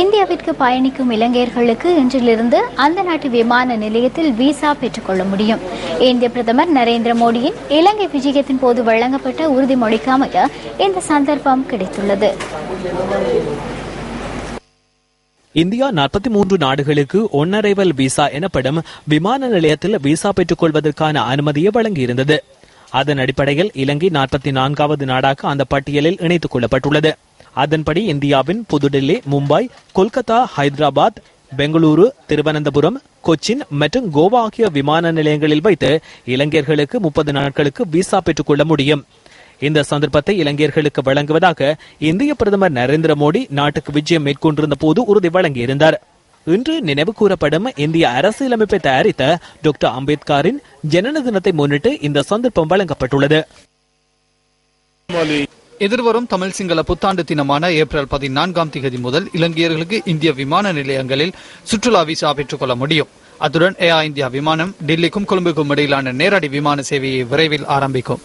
இந்தியாவிற்கு பயணிக்கும் இலங்கையர்களுக்கு இன்றிலிருந்து அந்த நாட்டு விமான நிலையத்தில் விசா பெற்றுக்கொள்ள முடியும். இந்திய பிரதமர் நரேந்திர மோடியின் இலங்கை விஜயத்தின் போது வழங்கப்பட்ட உறுதிமொழிக்கு அமைய இந்த சந்தர்ப்பம் கிடைத்துள்ளது. இந்தியா நாற்பத்தி மூன்று நாடுகளுக்கு ஒன்னரைவல் விசா எனப்படும் விமான நிலையத்தில் விசா பெற்றுக் கொள்வதற்கான அனுமதியை வழங்கியிருந்தது. அதன் அடிப்படையில் இலங்கை நாற்பத்தி நான்காவது நாடாக அந்த பட்டியலில் இணைத்துக் கொள்ளப்பட்டுள்ளது. அதன்படி இந்தியாவின் புதுடில்லி மும்பை கொல்கத்தா ஹைதராபாத் பெங்களூரு திருவனந்தபுரம் கொச்சின் மற்றும் கோவா ஆகிய விமான நிலையங்களில் வைத்து இலங்கையர்களுக்கு முப்பது நாட்களுக்கு விசா பெற்றுக் கொள்ள முடியும். இந்த சந்தர்ப்பத்தை இலங்கையர்களுக்கு வழங்குவதாக இந்திய பிரதமர் நரேந்திர மோடி நாட்டுக்கு விஜயம் மேற்கொண்டிருந்த போது உறுதி வழங்கியிருந்தார். இன்று நினைவு கூறப்படும் இந்திய அரசியலமைப்பை தயாரித்த டாக்டர் அம்பேத்கரின் ஜனன தினத்தை முன்னிட்டு இந்த சந்தர்ப்பம் வழங்கப்பட்டுள்ளது. எதிர்வரும் தமிழ் சிங்கள புத்தாண்டு தினமான ஏப்ரல் பதினான்காம் தேதி முதல் இலங்கையர்களுக்கு இந்திய விமான நிலையங்களில் சுற்றுலா விசா பெற்றுக்கொள்ள முடியும். அத்துடன் ஏர் இந்தியா விமானம் டெல்லிக்கும் கொழும்புக்கும் இடையிலான நேரடி விமான சேவையை விரைவில் ஆரம்பிக்கும்.